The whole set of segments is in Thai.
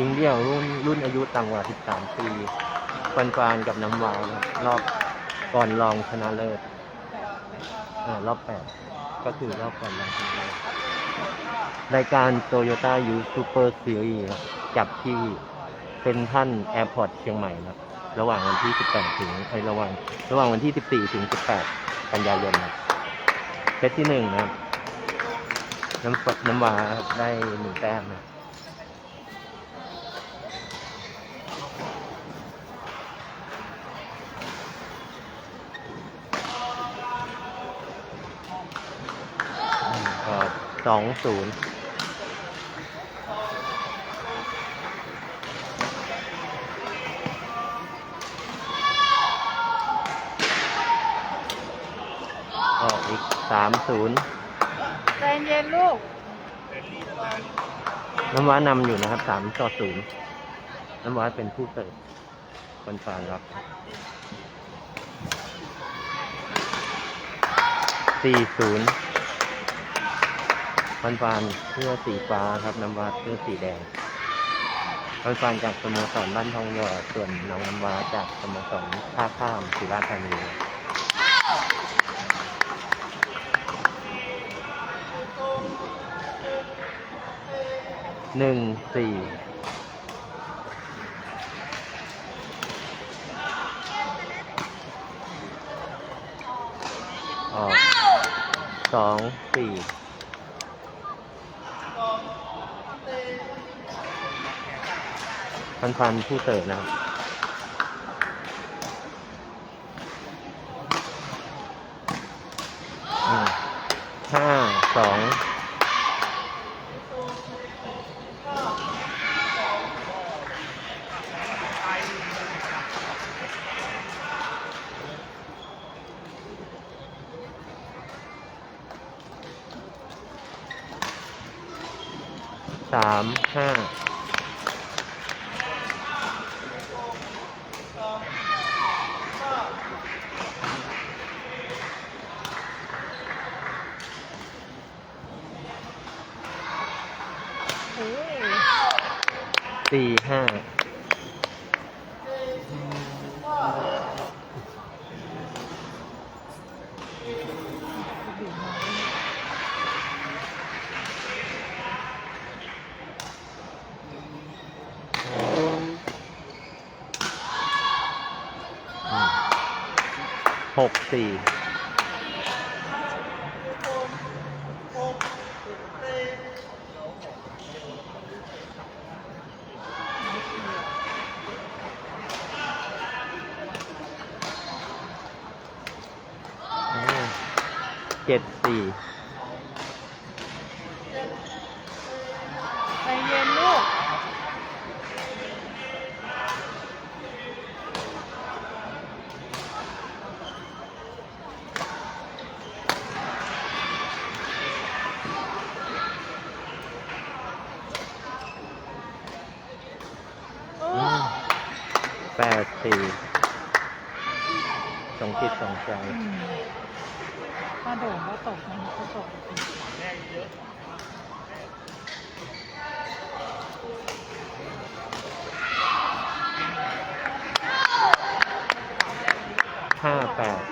หญิงเดี่ยวรุ่นรุ่นอายุต่ำกว่า 13 ปีฟันฟานกับน้ำวาวรอบก่อนรองชนะเลิศอ่ารอบแปดก็คือรอบก่อนรองชนะเลิศรายการโตโยต้ายูซูเปอร์ซีรีส์จับที่เซนทันแอร์พอร์ตเชียงใหม่ครับระหว่างวันที่ 18 ถึงไอระหว่างระหว่างวันที่ 14 ถึง 18 กันยายนครับเซตที่หนึ่งนะครับน้ำฝน้ำวาได้หนึ่งแต้มนะ ก็ สองศูนย์ออกอีกสามศูนย์ใจเย็นลูก น้ำว้านำอยู่นะครับสามต่อศูนย์น้ำว้าเป็นผู้เสิร์ฟคนฟานรับสี่ศูนย์ ฟันฟานเสื้อสีฟ้าครับน้ำว้าเสื้อสีแดงฟันฟานจากสโมสรบ้านทองหยอดส่วนน้องน้ำว้าจากสโมสรท่าข้ามสุราษฎร์ธานีหนึ่งสี่ออกสองสี่ พันพันผู้เสิร์ฟนะครับห้าสองสามห้า โอ้ย สี่ห้า หกสี่อืม เจ็ดสี่ ใจเย็นลูก โอ้ อืมแปดสี่สองจิตสองใจ อืมกระโดดก็ตกมันก็ตก ห้าแปด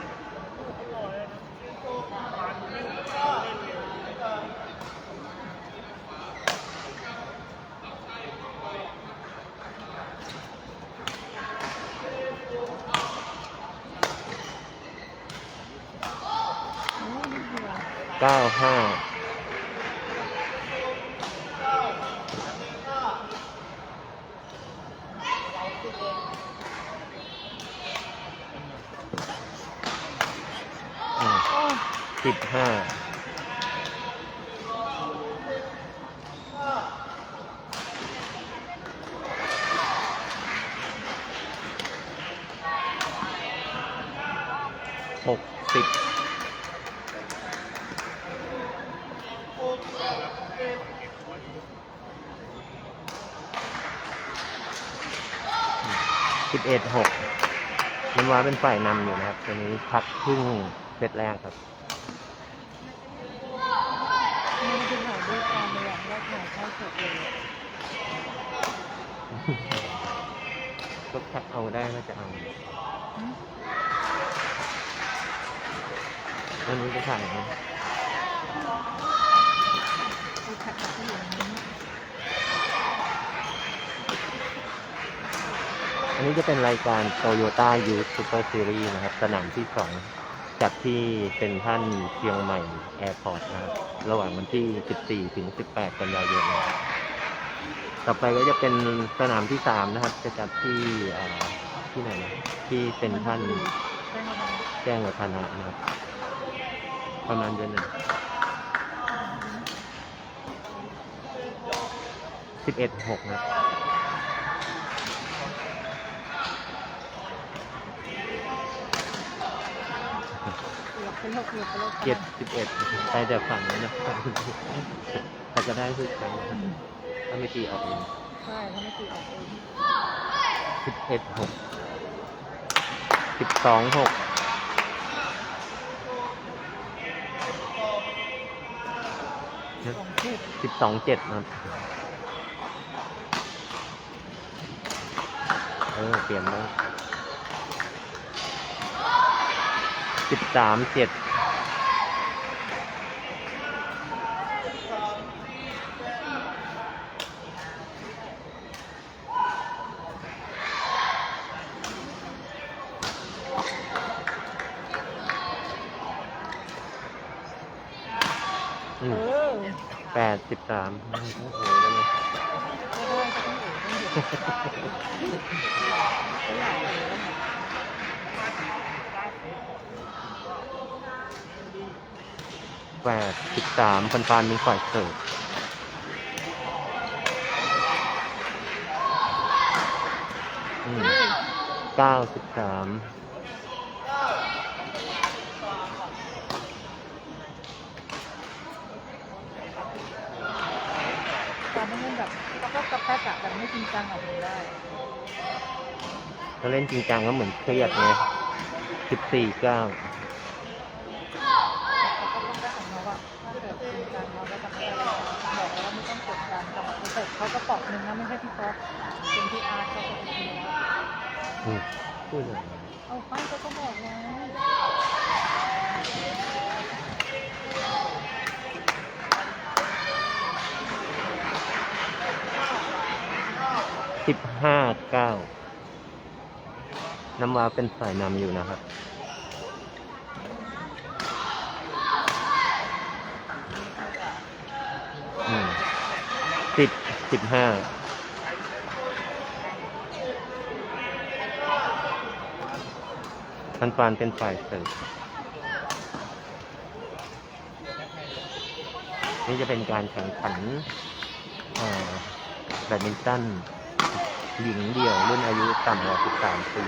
เก้าห้าอืม โอ้ย สิบห้าหกสิบ สิบเอ็ดหกมันว่าเป็นฝ่ายนำอยู่นะครับตอนนี้พักครึ่งเซตแรกครับไม่ได้ถ่ายด้วยความระหว่างว่าถ่ายเท่าสดเลยก็แคปเอาได้ก็จะเอาอืมวันนี้จะถ่ายนะดูแพ็คกับที่ อันนี้จะเป็นรายการ Toyota Youth Super Series นะครับ สนามที่สองจัดที่เป็นท่านเชียงใหม่แอร์พอร์ตนะครับ ระหว่างวันที่ 14 ถึง 18 กันยายนนะครับต่อไปก็จะเป็นสนามที่สามนะครับ จะจัดที่ที่ไหนนะที่เป็นท่านแจ้งวัฒนะนะครับ ประมาณเดือนหนึ่งสิบเอ็ดหกนะ เกือบไปโลกเกือบไปโลกเจ็ดสิบเอ็ดไปแต่ฝั่งนั้นนะเขาจะได้ทุกครั้งนะครับถ้าไม่ตีออกเองใช่ถ้าไม่ตีออกเองสิบเอ็ดหกสิบสองหกสองเจ็ดสิบสองเจ็ดนะครับเออเปลี่ยนแล้ว สิบสามเจ็ด อื เอ ม อ แปดสิบสามโอ้โหได้ไหม ก็ได้ก็ต้องเอ๋ต้องเอ๋ก็อยากเอ๋แล้วเนี่ย แปด สิบสามฟันฟันมีฝ่ายเสิร์ฟอืมเก้าสิบสามการไม่เล่นแบบก็ก็กระแป๊กอะแต่ไม่จริงจังออกเลยได้ถ้าเล่นจริงจังก็เหมือนเครียดไงสิบสี่เก้าเขาก็ต้องได้ของเขาอะถ้าเกิดจริงจังเราก็จะไม่ได้บอกแล้วว่าไม่ต้องกดดันแต่ เขาก็ตอบหนึ่งนะไม่ใช่พี่ก๊อฟเป็นพี่อาร์ตเขาก็เป็นพี่แล้วอืมพูดเลยเอาไปเขาก็บอกแล้วสิบห้าเก้าน้ำว้าเป็นฝ่ายนำอยู่นะครับอืมสิบ สิบห้าฟันฟานเป็นฝ่ายเสิร์ฟนี่จะเป็นการแข่งขันแบดมินตันหญิงเดี่ยวรุ่นอายุต่ำกว่า 13 ปี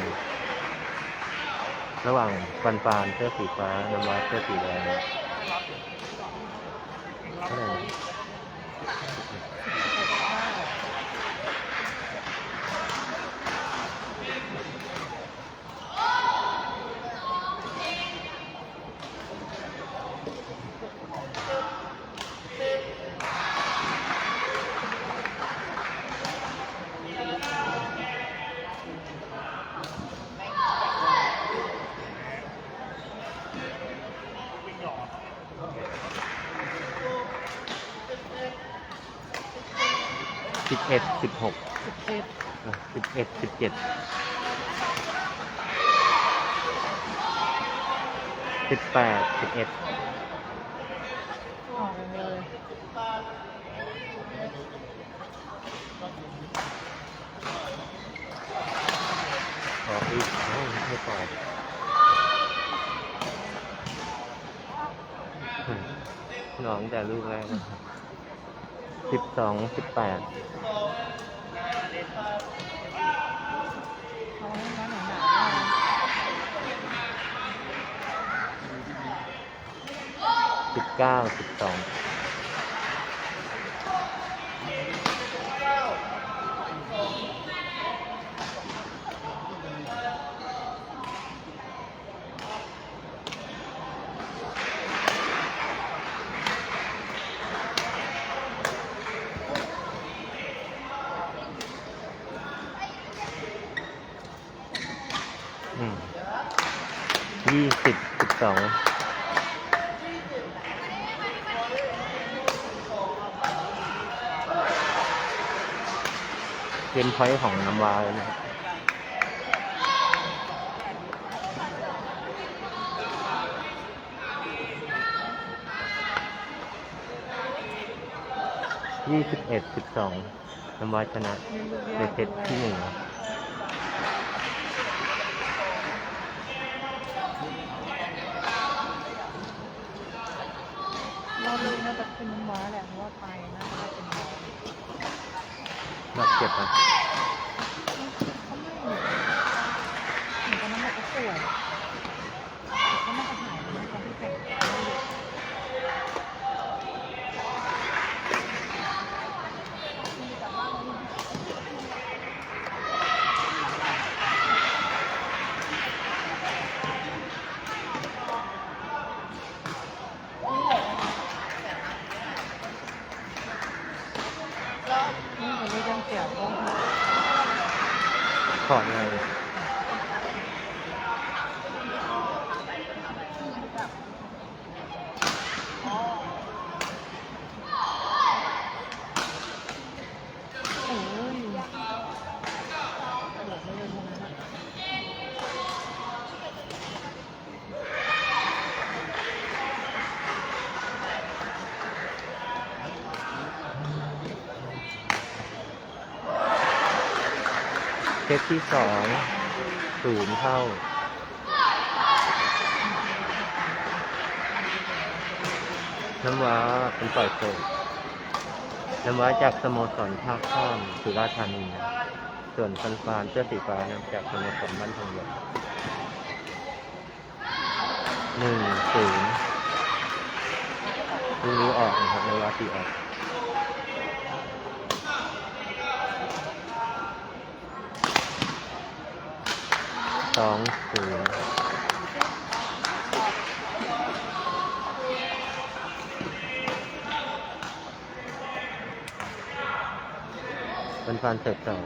ระหว่างฟันฟานเสื้อสีฟ้าน้ำวาเสื้อสีแดง สิบเอ็ดสิบหกสิบเอ็ดสิบเอ็ดสิบเจ็ดสิบแปดสิบเอ็ดออกเลยออกอีกเอ้าไม่ปล่อยน้องแต่ลูกแรก สิบสองสิบแปดสิบเก้าสิบสอง พอยต์ของน้ำวาเลยนะครับยี่สิบเอ็ดสิบสองน้ำวาชนะในเซตที่หนึ่งรอบนี้น่าจะขึ้นน้ำว้าแหละเพราะว่าไปน่าจะได้เป็นน้อง บาด เจ็บอะ เขาไม่เหมือนเหมือนตอนนั้นแบบเขาป่วยเขาน่าจะหายไปตอนที่แข่ง นี่ผมไม่ยังเสียก็ ถ ที่สองศูนย์เท่า น้ำว้าเป็นปล่อยโศกน้ำว้าจากสโมสรท่าข้ามสุราษฎร์ธานี ส่วนฟันฟานเสื้อสีฟ้านะจากสโมสรบ้านทองหยดหนึ่งศูนย์ลูกนี้ออกนะครับน้ำว้าตีออก องศูนย์เป็นฟันเสร็จต่อ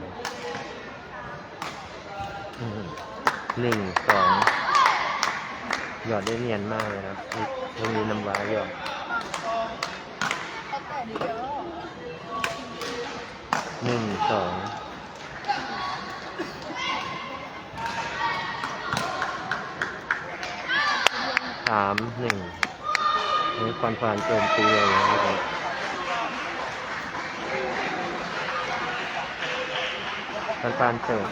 อืมหนึ่งสองหยอดได้เนียนมากเลยนะตรงนี้น้ำว้าหยอดหนึ่งสอง สามหนึ่งนี่ฟันฟานโจมตีเลยนะครับฟันฟานเสิร์ฟ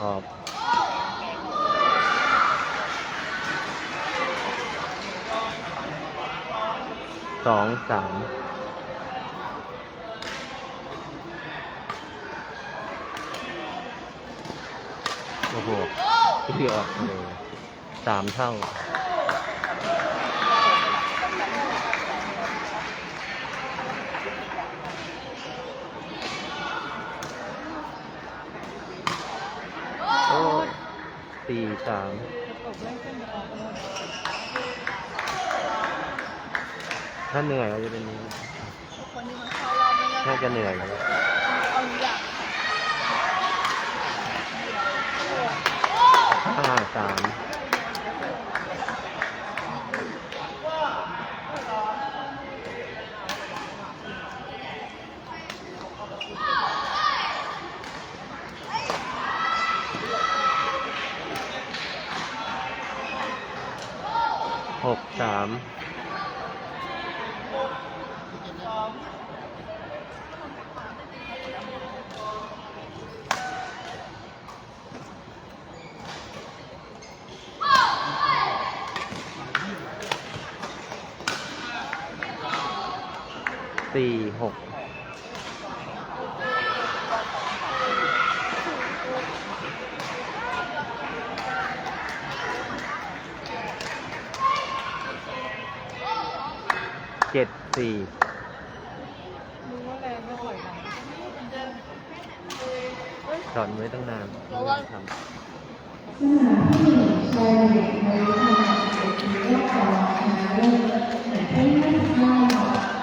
ออกสองสาม โอ้โห ที่ออกเลยสามเท่า โอ้สี่สามถ้าเหนื่อยก็จะเป็นนี้คนนี้มันเข้ารอบไม่ได้น่าจะเหนื่อยแล้ว เอาอย่าง ห้าสามหกสาม สี่หกเจ็ดสี่รู้ว่าแรงก็ถอยหลังสอนไว้ตั้งนานไม่ได้ทำ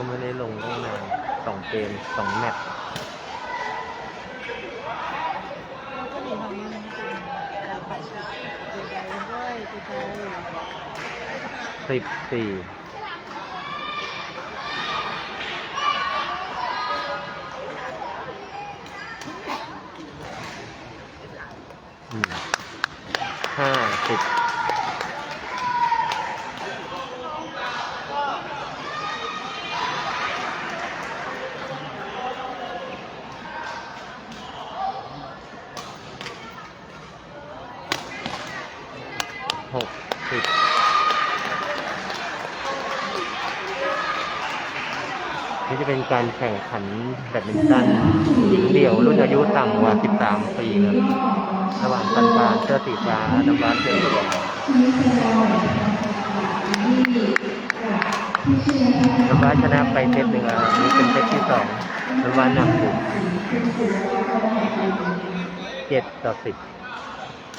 ก็ไม่ได้ลงตั้งนาน สองเกมสองแมตต์สิบสี่ห้าสิบให้มันเป็นการไปชีวิตใจใจด้วยใจใจ สิบสี่อืมห้าสิบหกสิบ นี่จะเป็น การแข่งขันแบดมินตันหญิงเดี่ยวรุ่นอายุต่ำกว่า 13 ปีครับระหว่างปันปานเสื้อสีฟ้าน้ำร้านเสื้อเหลืองน้ำร้านชนะไปเซตหนึ่งแล้วนี่เป็นเซตที่สองน้ำร้านนำอยู่เจ็ดต่อสิบ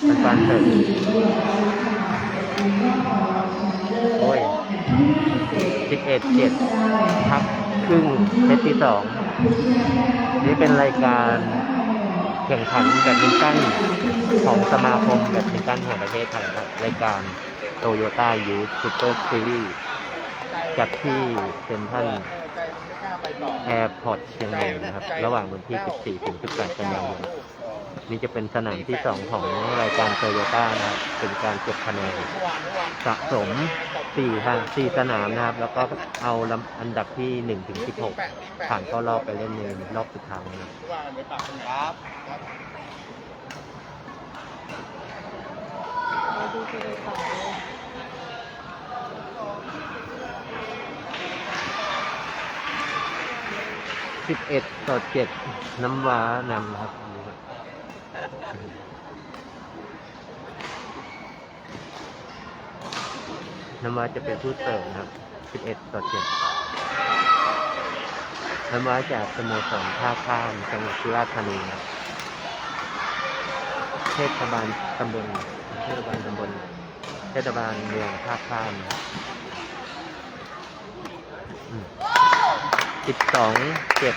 ปันปานเสิร์ฟโอ้ยสิบเอ็ดเจ็ดพัก ครึ่งเซตที่สองนี่เป็นรายการแข่งขันแบดมินตันของสมาคมแบดมินตันแห่งประเทศไทยครับรายการโตโยต้ายูซูเปอร์ซีรีส์จัดที่เซ็นทรัลแอร์พอร์ตเชียงใหม่นะครับ ระหว่างวันที่ 14 ถึง 18 กันยายนนี่จะเป็นสนามที่ 2 ของรายการโตโยต้านะครับเป็นการเก็บคะแนนสะสม สี่ทางสี่สนามนะครับ แล้วก็เอาลำอันดับที่หนึ่งถึงสิบหกผ่านเข้ารอบไปเล่นในรอบสุดท้ายนะครับเราดูไปเลยต่อเลยสิบเอ็ดต่อเจ็ดน้ำว้านำครับดูครับ น้ำว้าจะเป็นผู้เสิร์ฟนะครับสิบเอ็ดต่อเจ็ดน้ำว้าจากสโมสรท่าข้ามจังหวัดสุราษฎร์ธานีครับเทศบาลตำบลเทศบาลตำบลเทศบาลเมืองท่าข้ามครับสิบ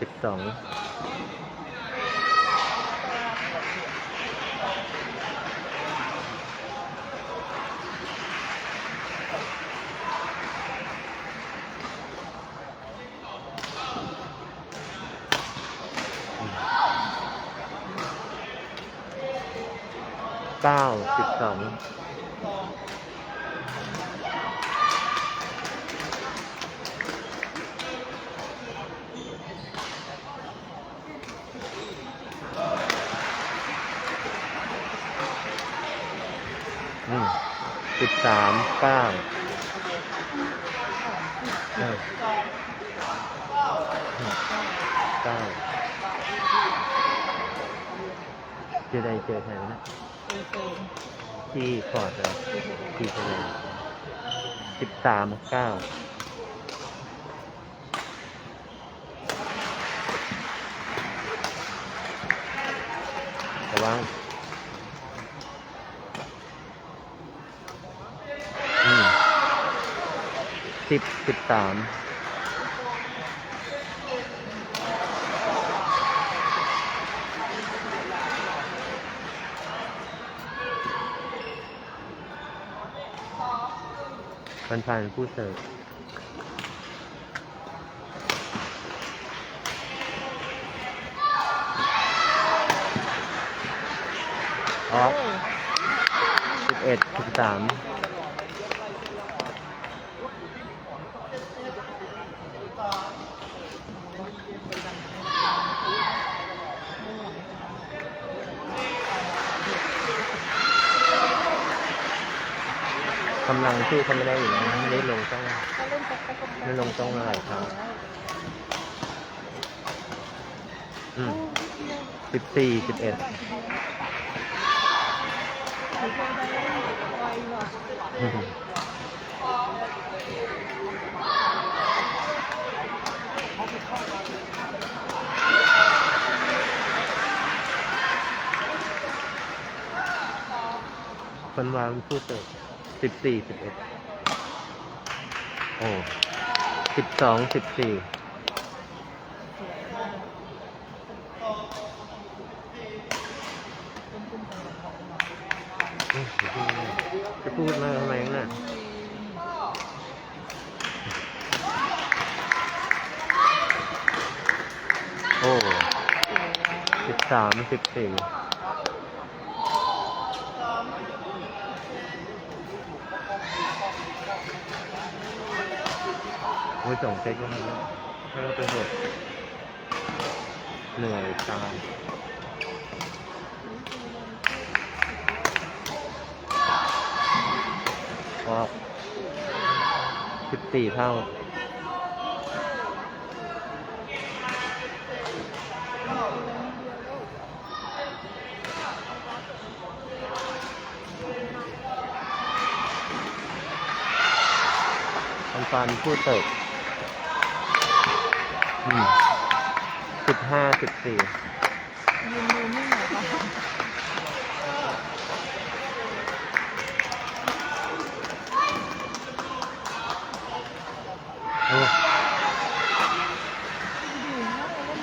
สิบสองเก้าสิบสอง สามเก้าเก้าเก้าเจอใดเจอใครนะเซเซนที่พอร์ตเลยเซเที่ทะเลสิบสามเก้าระวังอืม สิบสิบสามพันพันผู้เสิร์ฟออฟสิบเอ็ดสิบสาม สู้เขาไม่ได้อยู่แล้วไม่ได้ลงต้องเล่นไปก็ไม่ลงต้องอะไรครับอืมสิบสี่สิบเอ็ดคนวางผู้เติบ สิบสี่สิบเอ็ดโอ้สิบสองสิบสี่จะพูดมาทำไมน่ะโอ้สิบสามสิบสี่ โอ้ยส่งเซ็ตยังไงแล้ให้เราไปเถอะเหนื่อยตายออกสิบสี่เท่าฟันฟันพูดเติบ สิบห้าสิบสี่ยืนดูนี่หน่อยป่ะโอ้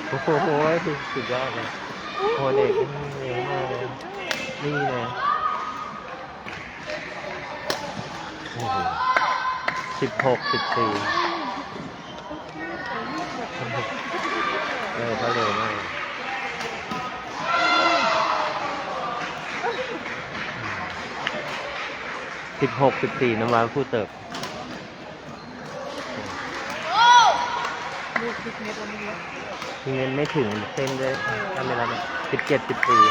โอ้โหสุดสุดยอดเลยโอ้เด็กเร็วมาเลยนี่นะโอ้โหสิบหกสิบสี่ เออเขาเร็วมากสิบหกสิบสี่น้ำว้าพูดเติบลูกสิบเมตรวันนี้ทีเงินไม่ถึงเส้นด้วยทำไมล่ะสิบเจ็ดสิบสี่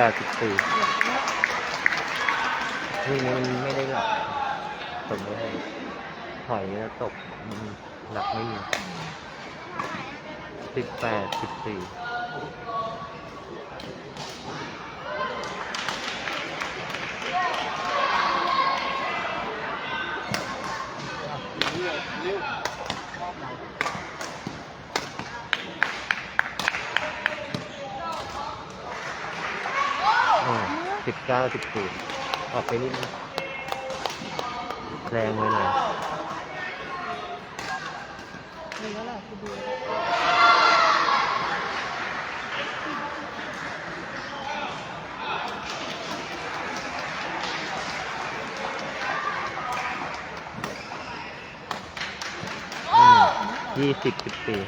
แปดสิบสี่นี่มันไม่ได้หลับตกไม่ได้ถอยแล้วตกหลับไม่มีสิบแปดสิบสี่ สิบ เก้าสิบสี่ออกไปนิดนึงแรงไว้หน่อยดูแล้วแหละยี่สิบสิบสี่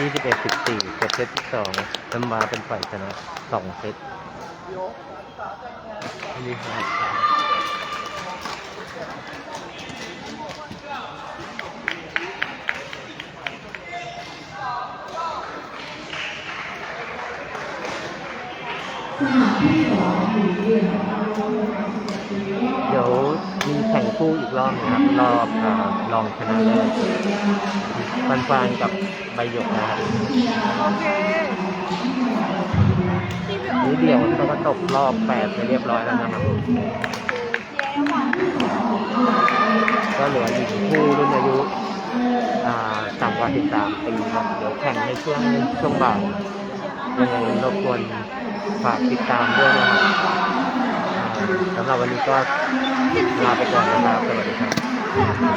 ยี่สิบเอ็ดสิบสี่จบเซตที่ สองน้ำมาเป็นฝ่ายชนะสองเซตนี่ครับเดียว เดี๋ยวมีแข่งคู่อีกรอบนึงครับ รอบรองชนะเลิศฟันฟานกับใบหยกนะครับโอเคนี่เดี่ยวเขาก็ตกรอบแปดไปเรียบร้อยแล้วนะครับก็เหลืออีกคู่รุ่นอายุต่ำกว่า13ปีครับเดี๋ยวแข่งในช่วงช่วงบ่ายยังไงรบกวนฝากติดตามด้วยนะครับ สำหรับวันนี้ก็ลาไปก่อนนะครับสวัสดีครับ